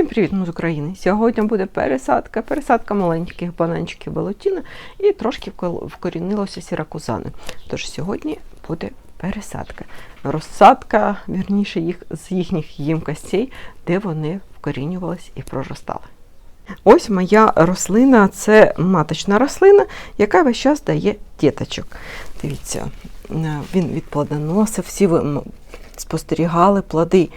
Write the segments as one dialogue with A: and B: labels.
A: Всім привіт, ми з України. Сьогодні буде пересадка, пересадка маленьких бананчиків балотіна і трошки вкорінилося сіракузани. Тож сьогодні буде пересадка. Розсадка, вірніше, їх з їхніх їмкостей, де вони вкорінювались і проростали. Ось моя рослина це маточна рослина, яка весь час дає діточок. Дивіться, е, він відплодоносив, всі м, спостерігали плоди,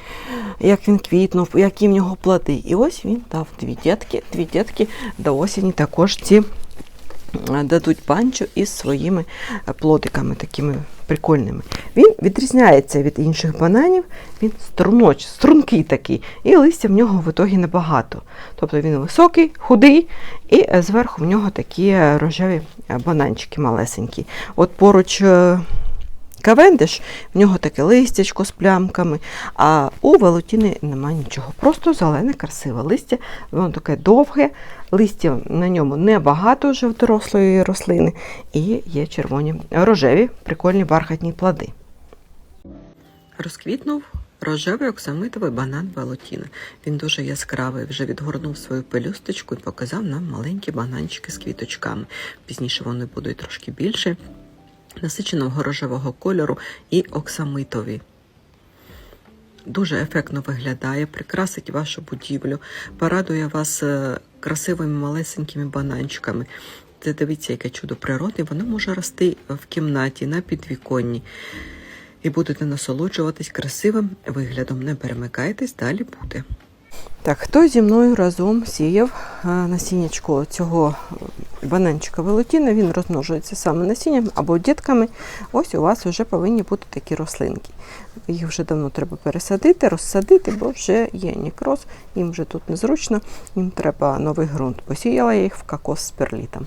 A: як він квітнув, які в нього плоди. І ось він дав дві дітки. Дві дітки до осені також ці дадуть панчо із своїми е, плодиками такими прикольними. Він відрізняється від інших бананів, він струноч, стрункий такий, і листя в нього в ітогі небагато. Тобто він високий, худий, і е, зверху в нього такі е, рожеві бананчики малесенькі. От поруч Кавендиш, в нього таке листячко з плямками, а у велотіни немає нічого. Просто зелене, красиве листя, воно таке довге, листя на ньому небагато вже в дорослої рослини, і є червоні рожеві, прикольні бархатні плоди. Розквітнув рожевий оксамитовий банан Балотіна. Він дуже яскравий, вже відгорнув свою пелюсточку і показав нам маленькі бананчики з квіточками. Пізніше вони будуть трошки більше, насиченого рожевого кольору і оксамитові. Дуже ефектно виглядає, прикрасить вашу будівлю, порадує вас е, красивими малесенькими бананчиками. Це дивіться, яке чудо природи. Воно може рости в кімнаті, на підвіконні. І будете насолоджуватись красивим виглядом. Не перемикайтесь, далі буде. Так, хто зі мною разом сіяв е, насіннячко цього бананчика велотіна, він розмножується саме насінням або дітками. Ось у вас вже повинні бути такі рослинки. Їх вже давно треба пересадити, розсадити, бо вже є нікроз, їм вже тут незручно, їм треба новий ґрунт. Посіяла я їх в кокос з перлітом.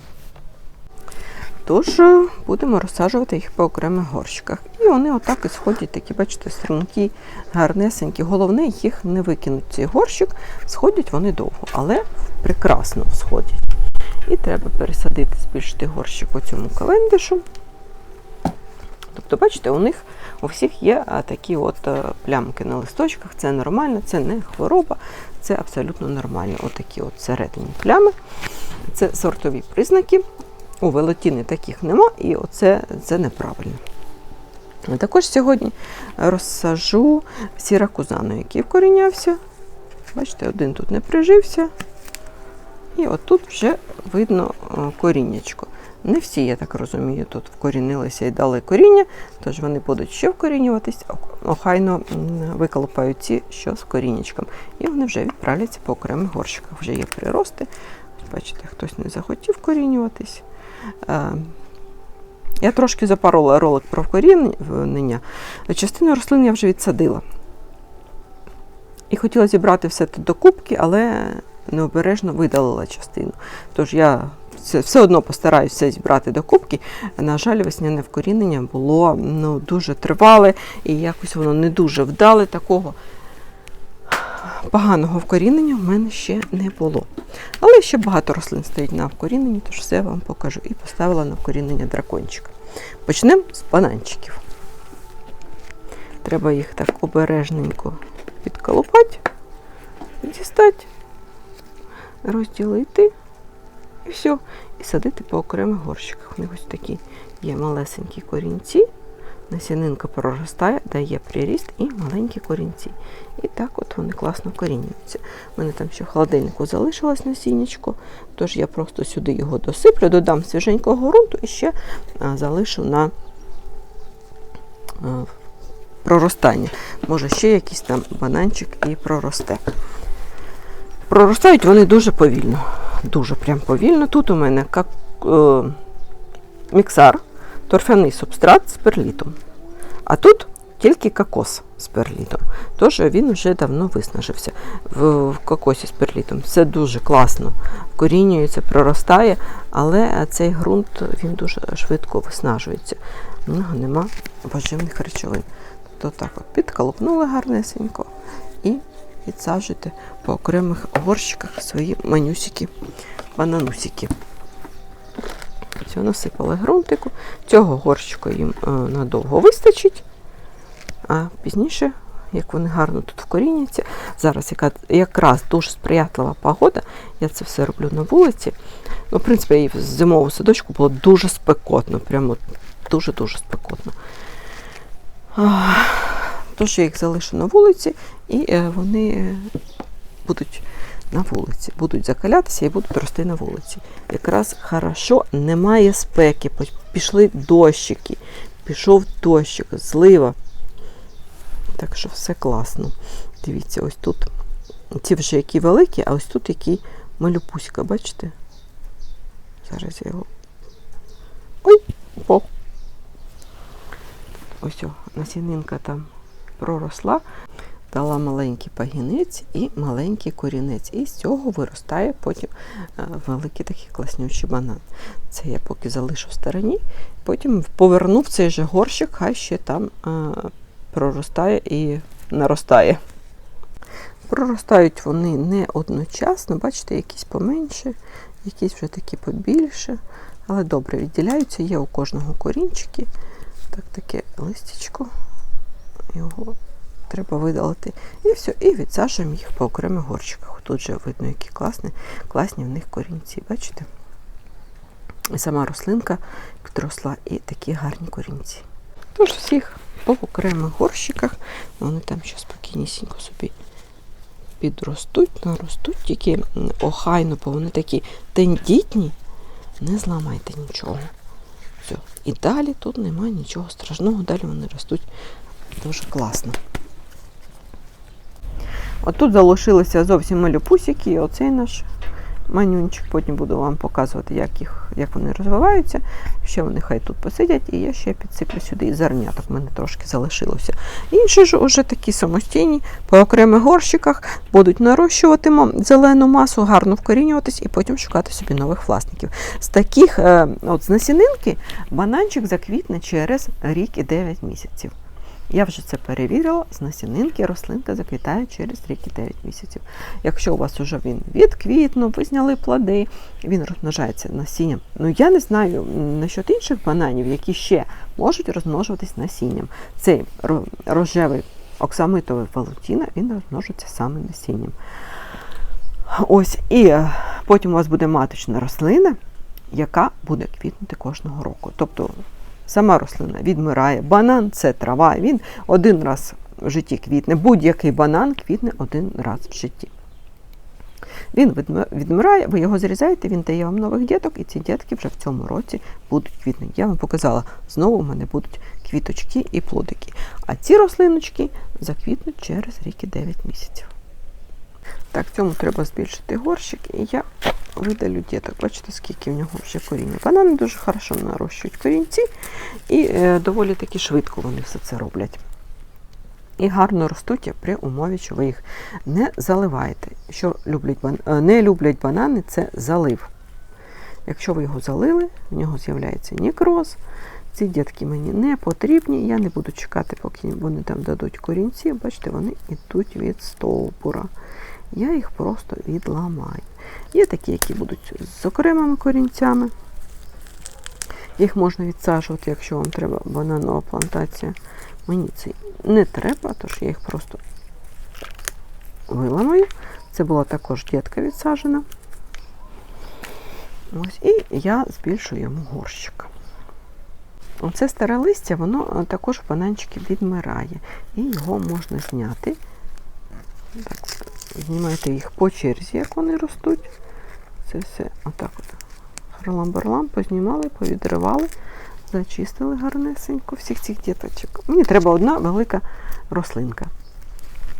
A: Тож е, будемо розсаджувати їх по окремих горщиках. І вони отак і сходять, такі, бачите, струнки, гарнесенькі. Головне їх не викинути цей горщик. Сходять вони довго, але прекрасно сходять. І треба пересадити, збільшити горщик у цьому календишу. Тобто, бачите, у них у всіх є такі от е, плямки на листочках. Це нормально, це не хвороба, це абсолютно нормально. Отакі от середині плями. Це сортові признаки. У велотіни таких нема, і оце це неправильно. Також сьогодні розсажу сіракузану, який вкорінявся. Бачите, один тут не прижився. І отут вже видно о, коріннячко. Не всі, я так розумію, тут вкорінилися і дали коріння, тож вони будуть ще вкорінюватись, охайно м, виколупають ці, що з коріннячком. І вони вже відправляться по окремих горщиках. Вже є прирости. Бачите, хтось не захотів вкорінюватись. Е, Я трошки запорола ролик про вкорінення. Частину рослин я вже відсадила. І хотіла зібрати все це до кубки, але необережно видалила частину. Тож я все, одно постараюся зібрати до кубки. На жаль, весняне вкорінення було ну, дуже тривале і якось воно не дуже вдале. Такого поганого вкорінення в мене ще не було. Але ще багато рослин стоїть на вкоріненні, тож все вам покажу. І поставила на вкорінення дракончика. Почнемо з бананчиків. Треба їх так обережненько підколупати, дістати, розділити і все. І садити по окремих горщиках. У них ось такі є малесенькі корінці. Насінинка проростає, дає приріст і маленькі корінці. І так от вони класно корінюються. У мене там ще в холодильнику залишилось насіннячко, тож я просто сюди його досиплю, додам свіженького ґрунту і ще залишу на проростання. Може, ще якийсь там бананчик і проросте. Проростають вони дуже повільно. Дуже прям повільно. Тут у мене як, е, міксар, торфяний субстрат з перлітом. А тут тільки кокос з перлітом. Тож він вже давно виснажився в, в кокосі з перлітом. Це дуже класно вкорінюється, проростає, але цей ґрунт він дуже швидко виснажується. В нього нема поживних речовин. Тобто так от підколупнули гарнесенько і відсаджуйте по окремих горщиках свої манюсики, бананусики. Все, насипали ґрунтику. Цього горщика їм е, надовго вистачить, а пізніше як вони гарно тут вкоріняться. Зараз яка, якраз дуже сприятлива погода. Я це все роблю на вулиці. Ну, в принципі, в зимовому садочку було дуже спекотно, прямо дуже-дуже спекотно. А, Тож я їх залишу на вулиці, і е, вони е, будуть на вулиці, будуть закалятися і будуть рости на вулиці. Якраз хорошо, немає спеки, пішли дощики, пішов дощик, злива. Так що все класно. Дивіться, ось тут ці вже які великі, а ось тут який малюпуська, бачите? Зараз я його. Ой, упав. Ось о, насінинка там проросла, дала маленький пагінець і маленький корінець. І з цього виростає потім е, великий такий класнючий банан. Це я поки залишу в стороні, потім поверну в цей же горщик, хай ще там е, проростає і наростає. Проростають вони не одночасно, бачите, якісь поменше, якісь вже такі побільше, але добре відділяються. Є у кожного корінчики. Так, таке листячко. Його треба видалити. І все, і відсаджуємо їх по окремих горщиках. Тут вже видно, які класні, класні в них корінці. Бачите? І сама рослинка підросла і такі гарні корінці. Тож всіх по окремих горщиках, вони там ще спокійнісінько собі підростуть, наростуть, тільки охайно, бо вони такі тендітні, не зламайте нічого. Все. І далі тут немає нічого страшного, далі вони ростуть дуже класно. Отут залишилися зовсім малюпусики, і оцей наш манюнчик. Потім буду вам показувати, як, їх, як вони розвиваються. Ще вони хай тут посидять, і я ще підсиплю сюди і зерняток, в мене трошки залишилося. Інші ж уже такі самостійні, по окремих горщиках будуть нарощувати зелену масу, гарно вкорінюватись і потім шукати собі нових власників. З таких, е, от з насінинки, бананчик заквітне через рік і 9 місяців. Я вже це перевірила, з насінинки рослинка заквітає через рік і 9 місяців. Якщо у вас вже він відквітнув, ви зняли плоди, він розмножається насінням. Ну я не знаю насчет інших бананів, які ще можуть розмножуватись насінням. Цей рожевий оксамитовий валутіна, він розмножується саме насінням. Ось, і е, потім у вас буде маточна рослина, яка буде квітнути кожного року. Тобто сама рослина відмирає. Банан це трава, він один раз в житті квітне. Будь-який банан квітне один раз в житті. Він відмирає, ви його зрізаєте, він дає вам нових діток, і ці дітки вже в цьому році будуть квітнути. Я вам показала, знову в мене будуть квіточки і плодики. А ці рослиночки заквітнуть через рік і 9 місяців. Так, цьому треба збільшити горщик, і я видалю діток. Бачите, скільки в нього вже коріння. Банани дуже хорошо нарощують корінці, і е, доволі таки швидко вони все це роблять. І гарно ростуть при умові, що ви їх не заливаєте. Що люблять, бан- е, не люблять банани, це залив. Якщо ви його залили, в нього з'являється нікроз. Ці дітки мені не потрібні. Я не буду чекати, поки вони там дадуть корінці. Бачите, вони йдуть від стовбура. Я їх просто відламаю. Є такі, які будуть з окремими корінцями. Їх можна відсаджувати, якщо вам треба бананова плантація. Мені це не треба, тож я їх просто виламаю. Це була також дітка відсаджена. Ось, і я збільшую йому горщик. Оце старе листя, воно е, також в бананчики відмирає. І його можна зняти. Так, знімайте їх по черзі, як вони ростуть. Це все отак от. Харлам-барлам, познімали, повідривали, зачистили гарнесенько всіх цих діточок. Мені треба одна велика рослинка.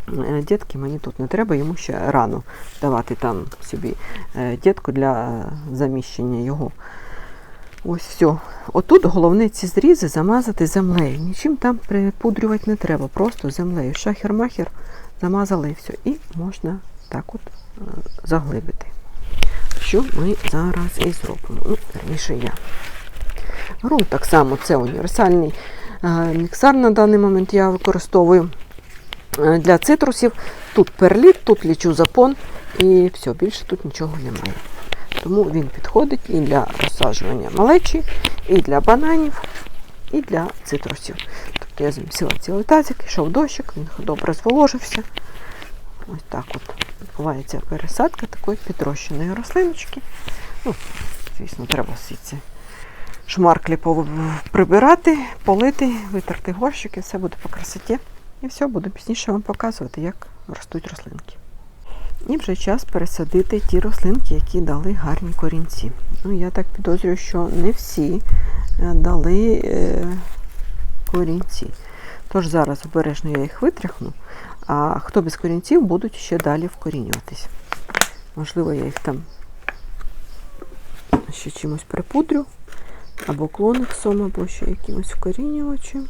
A: Е, Дітки мені тут не треба, йому ще рано давати там собі е, дітку для заміщення його. Ось все. Отут головне ці зрізи замазати землею. Нічим там припудрювати не треба, просто землею. Шахер-махер замазали все. І можна так от е, заглибити. Що ми зараз і зробимо. Ну, верніше я. Грунт так само, це універсальний е, міксар на даний момент я використовую е, для цитрусів. Тут перліт, тут лічузапон і все, більше тут нічого немає. Тому він підходить і для розсаджування малечі, і для бананів, і для цитрусів. Я замісила цілий тазик, йшов дощик, він добре зволожився. Ось так от відбувається пересадка такої підрощеної рослиночки. Ну, звісно, треба всі ці шмарклі прибирати, полити, витерти горщики, все буде по красоті. І все, буду пізніше вам показувати, як ростуть рослинки. І вже час пересадити ті рослинки, які дали гарні корінці. Ну, я так підозрюю, що не всі е, дали е, корінці. Тож зараз обережно я їх витряхну, а хто без корінців будуть ще далі вкорінюватись. Можливо, я їх там ще чимось припудрю, або клониксом, або ще якимось вкорінювачем.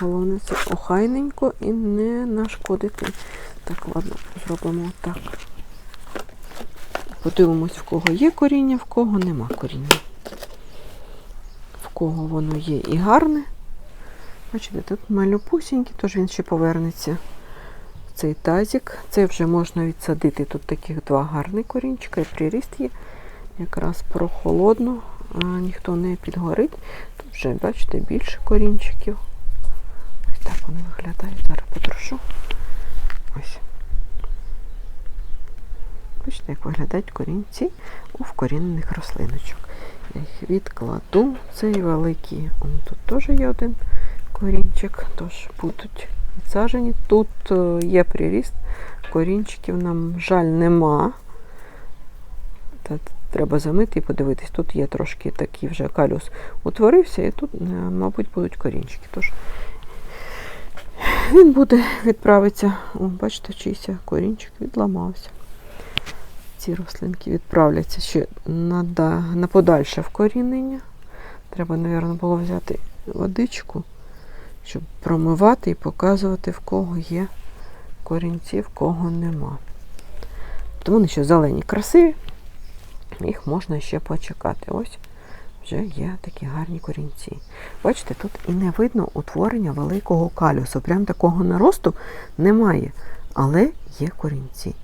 A: Головне це охайненько і не нашкодити. Так, ладно, зробимо так. Подивимось, в кого є коріння, в кого нема коріння. В кого воно є і гарне. Бачите, тут малюпусінький, тож він ще повернеться цей тазик. Це вже можна відсадити. Тут таких два гарні корінчика і приріст є. Якраз прохолодно, а ніхто не підгорить. Тут вже, бачите, більше корінчиків. Ось так вони виглядають. Зараз потрошу. Ось. Бачите, як виглядають корінці у вкорінених рослиночок. Я їх відкладу. Цей великий. Он тут теж є один корінчик, тож будуть відсаджені. Тут е, є приріст, корінчиків нам жаль нема. Треба замити і подивитись. Тут є трошки такий вже калюс утворився, і тут, е, мабуть, будуть корінчики. Тож він буде відправитися. О, бачите, чийся корінчик відламався. Ці рослинки відправляться ще на, на подальше вкорінення. Треба, мабуть, було взяти водичку, щоб промивати і показувати, в кого є корінці, в кого нема. То вони ще зелені, красиві, їх можна ще почекати. Ось вже є такі гарні корінці. Бачите, тут і не видно утворення великого калюсу. Прям такого наросту немає, але є корінці.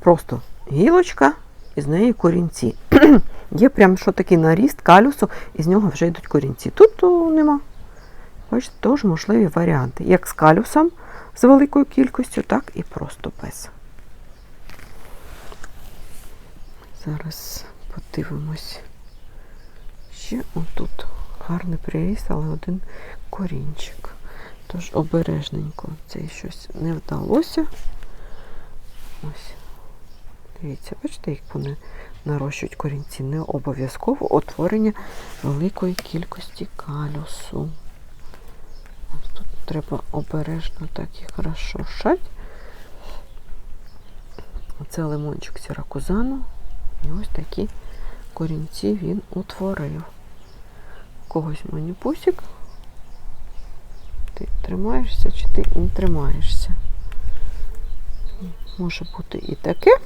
A: Просто гілочка і з неї корінці. є прям що такий наріст калюсу, і з нього вже йдуть корінці. Тут о, нема. Бачите, теж можливі варіанти. Як з калюсом з великою кількістю, так і просто без. Зараз подивимось. Ще отут гарний приріст, але один корінчик. Тож обережненько. Це щось не вдалося. Ось. Дивіться, бачите, як вони нарощують корінці. Не обов'язково утворення великої кількості калюсу. Треба обережно так їх розшуршати. Оце лимончик сіракузану. І ось такі корінці він утворив. Когось маніпусик. Ти тримаєшся чи ти не тримаєшся? Може бути і таке.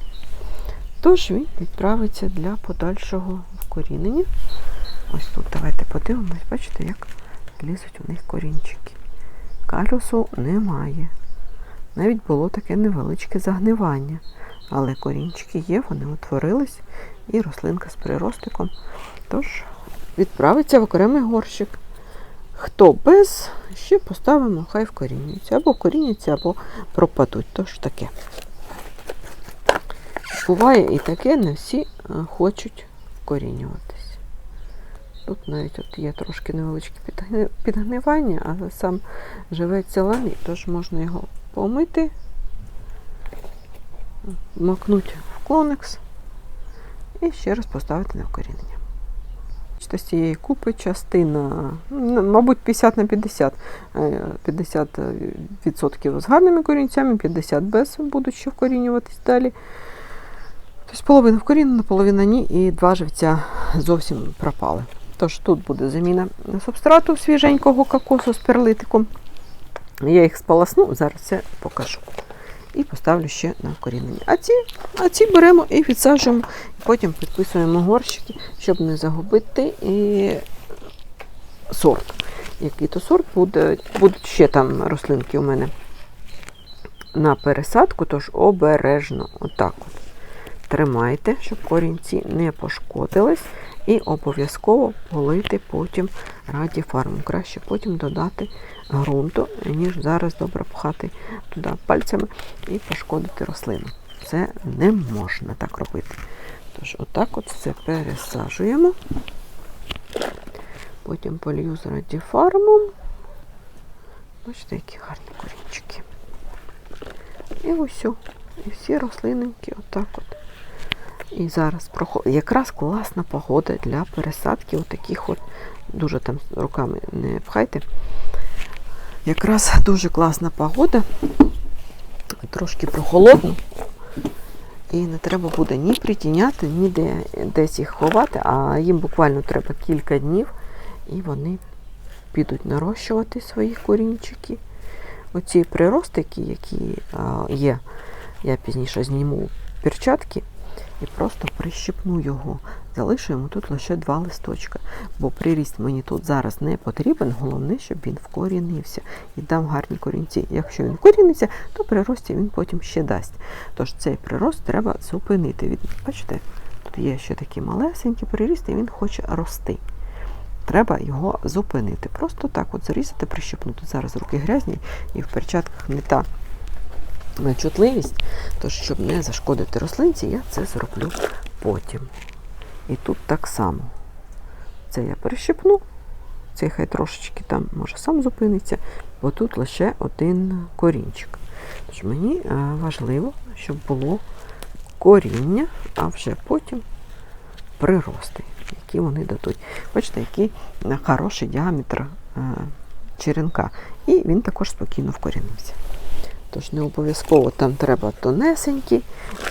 A: Тож він відправиться для подальшого вкорінення. Ось тут давайте подивимось, бачите, як лізуть у них корінчики. Калюсу немає. Навіть було таке невеличке загнивання. Але корінчики є, вони утворились, і рослинка з приростиком. Тож відправиться в окремий горщик. Хто без, ще поставимо, хай вкорінюється. Або вкоріняться, або пропадуть. Тож таке. Буває і таке, не всі е, хочуть вкорінюватись. Тут навіть от є трошки невеличке підгнивання, але сам живець зелений, тож можна його помити, макнути в клоникс і ще раз поставити на вкорінення. Бачите, З цієї купи частина, ну, мабуть, 50 на 50. Е, 50% з гарними корінцями, 50 без будуть ще вкорінюватись далі. Тобто половина вкорінена, половина ні, і два живця зовсім пропали. Тож тут буде заміна субстрату свіженького кокосу з перлитиком. Я їх сполосну, зараз це покажу. І поставлю ще на вкорінення. А ці, а ці беремо і відсаджуємо, потім підписуємо горщики, щоб не загубити і сорт. Який то сорт буде, будуть ще там рослинки у мене на пересадку, тож обережно. Отак от. тримайте, щоб корінці не пошкодились. І обов'язково полити потім радіфармом. Краще потім додати ґрунту, ніж зараз добре пхати туди пальцями і пошкодити рослину. Це не можна так робити. Тож, отак от все пересаджуємо. Потім полью з радіфармом. Бачите, які гарні корінчики. І ось. І всі рослинки отак от. І зараз проход... якраз класна погода для пересадки отаких от, дуже там руками не пхайте. Якраз дуже класна погода, трошки прохолодно. І не треба буде ні притіняти, ні де, десь їх ховати, а їм буквально треба кілька днів, і вони підуть нарощувати свої корінчики. Оці приростики, які є, я пізніше зніму перчатки і просто прищипну його. Залишу йому тут лише два листочка, бо приріст мені тут зараз не потрібен. Головне, щоб він вкорінився і дав гарні корінці. Якщо він коріниться, то прирості він потім ще дасть. Тож цей прирост треба зупинити. Від, бачите, тут є ще такі малесенькі прирісти, і він хоче рости. Треба його зупинити. Просто так от зарізати, прищепнути. Зараз руки грязні і в перчатках не та чутливість. Тож, щоб не зашкодити рослинці, я це зроблю потім. І тут так само. Це я перещепну, цей хай трошечки там може сам зупиниться, бо тут лише один корінчик. Тож мені е, важливо, щоб було коріння, а вже потім прирости, які вони дадуть. Бачите, який хороший діаметр е, черенка. І він також спокійно вкорінився. Тож не обов'язково там треба тонесенькі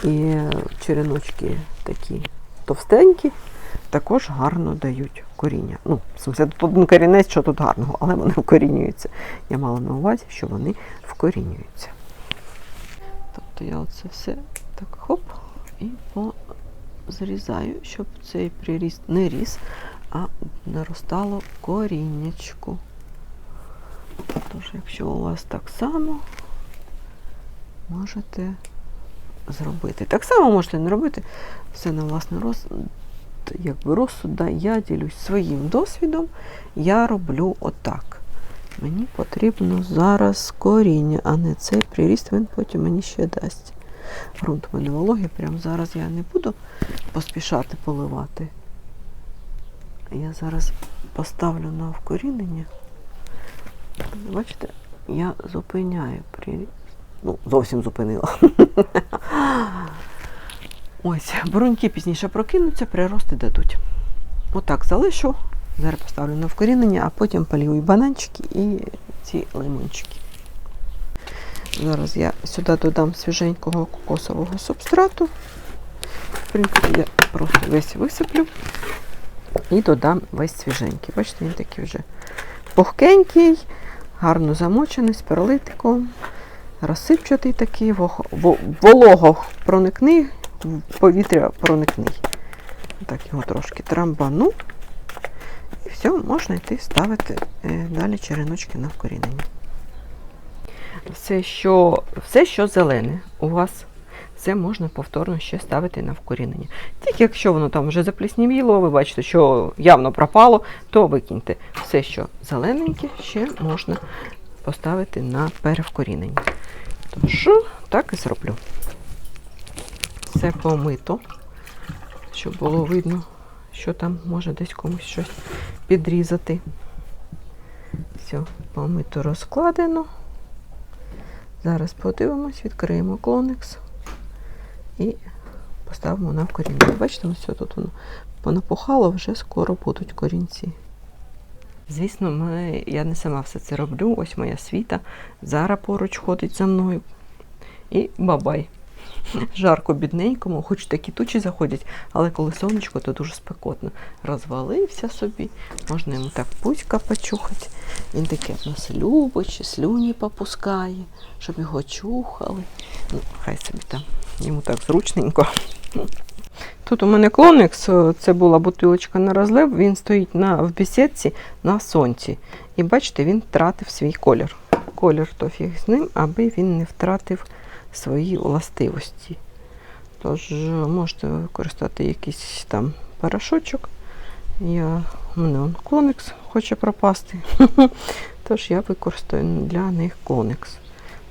A: і череночки такі товстенькі, також гарно дають коріння. Ну, смысле, тут один корінець, що тут гарного, але вони вкорінюються. Я мала на увазі, що вони вкорінюються. Тобто я оце все так хоп і позрізаю, щоб цей приріст не ріс, а наростало коріннячку. Тож, якщо у вас так само, можете зробити. Так само можете не робити все на власний розсуд, якби розсуд, да, я ділюсь своїм досвідом, я роблю отак. Мені потрібно зараз коріння, а не цей приріст, він потім мені ще дасть. Грунт у мене вологий, прямо зараз я не буду поспішати поливати. Я зараз поставлю на вкорінення. Бачите, я зупиняю приріст. Ну, зовсім зупинила. Ось, бруньки пізніше прокинуться, прирости дадуть. Отак залишу. Зараз поставлю на вкорінення, а потім полію і бананчики, і ці лимончики. Зараз я сюди додам свіженького кокосового субстрату. В принципі, я просто весь висиплю і додам весь свіженький. Бачите, він такий вже пухкенький, гарно замочений з перлитиком розсипчатий такий, волого проникни, повітря проникни. Так його трошки трамбану. І все, можна йти ставити е, далі череночки на вкорінення. Все, що все, що зелене у вас, все можна повторно ще ставити на вкорінення. Тільки якщо воно там вже запліснівіло, ви бачите, що явно пропало, то викиньте. Все, що зелененьке, ще можна поставити на перевкорінення. Тож, так і зроблю. Все помито, щоб було видно, що там може десь комусь щось підрізати. Все, помито розкладено. Зараз подивимось, відкриємо клоникс і поставимо на коріння. Бачите, ось тут воно понапухало, вже скоро будуть корінці. Звісно, ми, я не сама все це роблю. Ось моя світа. Зара поруч ходить за мною. І бабай. Жарко бідненькому, хоч такі тучі заходять, але коли сонечко, то дуже спекотно. Розвалився собі, можна йому так пуська почухати. Він таке в нас любить, слюні попускає, щоб його чухали. Ну, Хай собі там, йому так зручненько. Тут у мене клоникс, це була бутилочка на розлив, він стоїть на, в бесідці на сонці. І бачите, він втратив свій колір. Колір то фіг з ним, аби він не втратив свої властивості. Тож можете використати якийсь там порошочок. Я, у мене он коникс хоче пропасти. Тож я використаю для них коникс.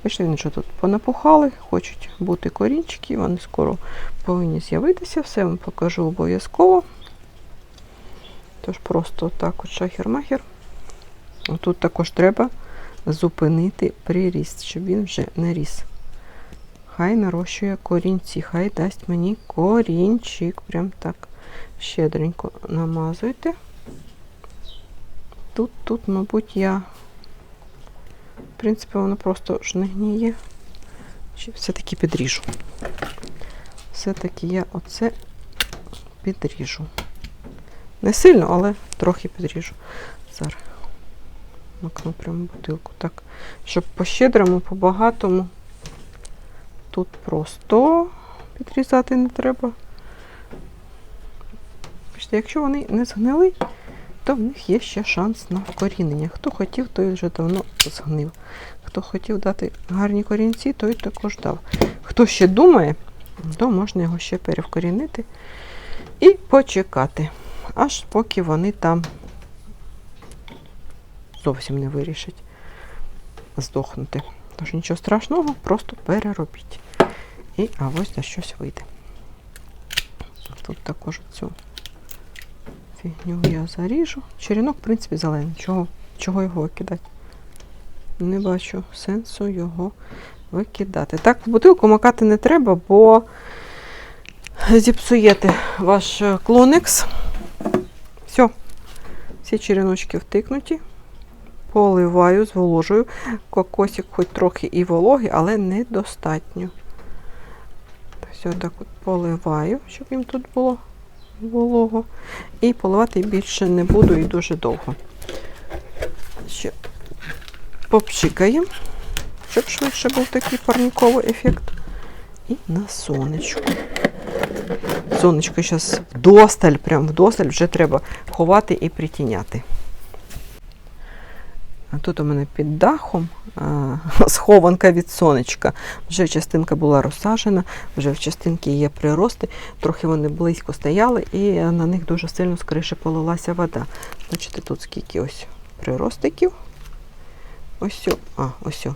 A: Бачите, він вже тут понапухали, хочуть бути корінчики, вони скоро повинні з'явитися. Все вам покажу обов'язково. Тож просто так от шахер-махер. Тут також треба зупинити приріст, щоб він вже не ріс. Хай нарощує корінці, хай дасть мені корінчик. Прям так щедренько намазуйте. Тут, тут, мабуть, я, принципі, воно просто ж не гніє. Все-таки підріжу. Все-таки я оце підріжу. Не сильно, але трохи підріжу. Зараз макну прямо бутилку. Так, щоб по-щедрому, по-багатому. Тут просто підрізати не треба. Якщо вони не згнили, то в них є ще шанс на вкорінення. Хто хотів, той вже давно згнив. Хто хотів дати гарні корінці, той також дав. Хто ще думає, то можна його ще перевкорінити і почекати, аж поки вони там зовсім не вирішать здохнути. Тож нічого страшного, просто переробіть. І а ось на щось вийде. Тут також цю фігню я заріжу. Черенок, в принципі, зелений. Чого, чого його викидати? Не бачу сенсу його викидати. Так, в бутилку макати не треба, бо зіпсуєте ваш е, клоникс. Все, всі череночки втикнуті. Поливаю, зволожую. Кокосик хоч трохи і вологий, але недостатньо. Все так от поливаю, щоб їм тут було волого. І поливати більше не буду і дуже довго. Ще попшикаємо, щоб швидше був такий парниковий ефект. І на сонечку. Сонечко зараз вдосталь, прям вдосталь вже треба ховати і притіняти. Тут у мене під дахом схованка від сонечка. Вже частинка була розсаджена, вже в частинки є прирости, трохи вони близько стояли, і на них дуже сильно з криші полилася вода. Бачите, тут скільки ось приростиків. Ось, а, ось.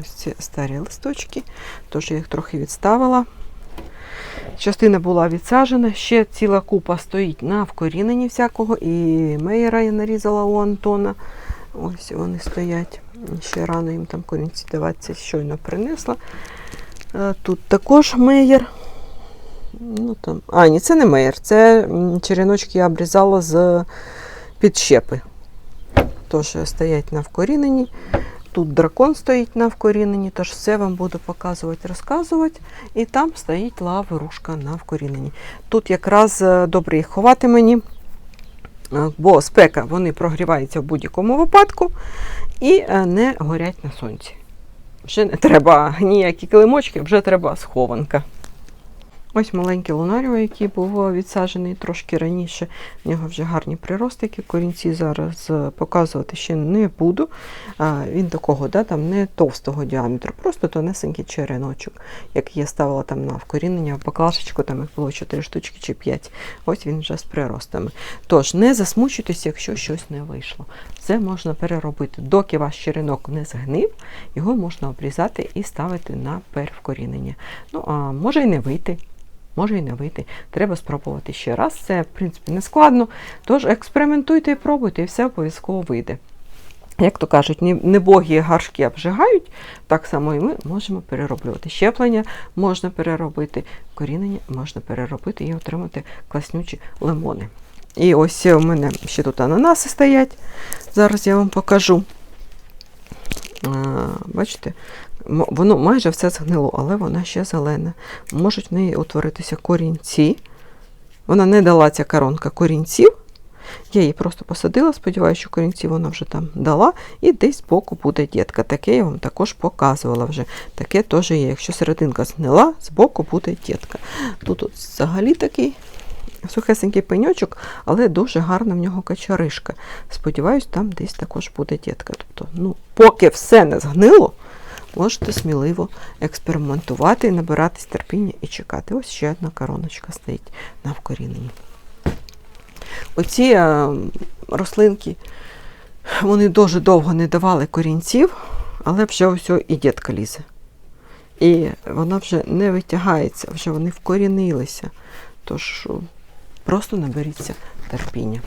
A: Ось ці старі листочки, тож я їх трохи відставила. Частина була відсаджена, ще ціла купа стоїть на вкоріненні всякого, і мейера я нарізала у Антона. Ось вони стоять. Ще рано їм там корінці даватися, щойно принесла. Е, Тут також меєр. Ну, там. А, ні, це не меєр, це м, череночки я обрізала з підщепи. Тож стоять на вкоріненні. Тут дракон стоїть на вкоріненні, тож все вам буду показувати, розказувати. І там стоїть лаврушка на вкоріненні. Тут якраз е, добре їх ховати мені, е, бо спека вони прогріваються в будь-якому випадку і е, не горять на сонці. Вже не треба ніякі килимочки, вже треба схованка. Ось маленький лунаріо, який був відсаджений трошки раніше. В нього вже гарні приростики. Корінці зараз е, показувати ще не буду. Він такого, да, там не товстого діаметру, просто тонесенький череночок, який я ставила там на вкорінення, в баклашечку, там їх було 4 штучки чи 5. Ось він вже з приростами. Тож не засмучуйтесь, якщо щось не вийшло. Це можна переробити. Доки ваш черенок не згнив, його можна обрізати і ставити на перевкорінення. Ну, а може й не вийти. Може і не вийти. Треба спробувати ще раз. Це, в принципі, не складно. Тож експериментуйте і пробуйте, і все обов'язково вийде. Як то кажуть, не- небогі гаршки обжигають, так само і ми можемо перероблювати. Щеплення можна переробити, корінення можна переробити і отримати класнючі лимони. І ось у мене ще тут ананаси стоять. Зараз я вам покажу. Бачите, воно майже все згнило, але вона ще зелена. Можуть в неї утворитися корінці. Вона не дала ця коронка корінців. Я її просто посадила, сподіваюся, що корінці вона вже там дала, і десь збоку буде дітка. Таке я вам також показувала вже. Таке теж є. Якщо серединка згнила, збоку буде дітка. Тут от взагалі такий сухесенький пеньочок, але дуже гарна в нього качаришка. Сподіваюсь, там десь також буде дітка. Тобто, ну, поки все не згнило, можете сміливо експериментувати, набиратись терпіння і чекати. Ось ще одна короночка стоїть на вкоріненні. Оці е, рослинки, вони дуже довго не давали корінців, але вже ось і дітка лізе. І вона вже не витягається, вже вони вкорінилися. Тож просто наберіться терпіння.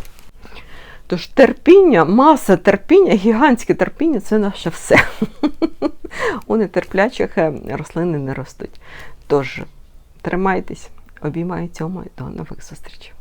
A: Тож терпіння, маса терпіння, гігантське терпіння це наше все. У нетерплячих е, рослини не ростуть. Тож тримайтесь, обіймаю цьому і до нових зустрічей.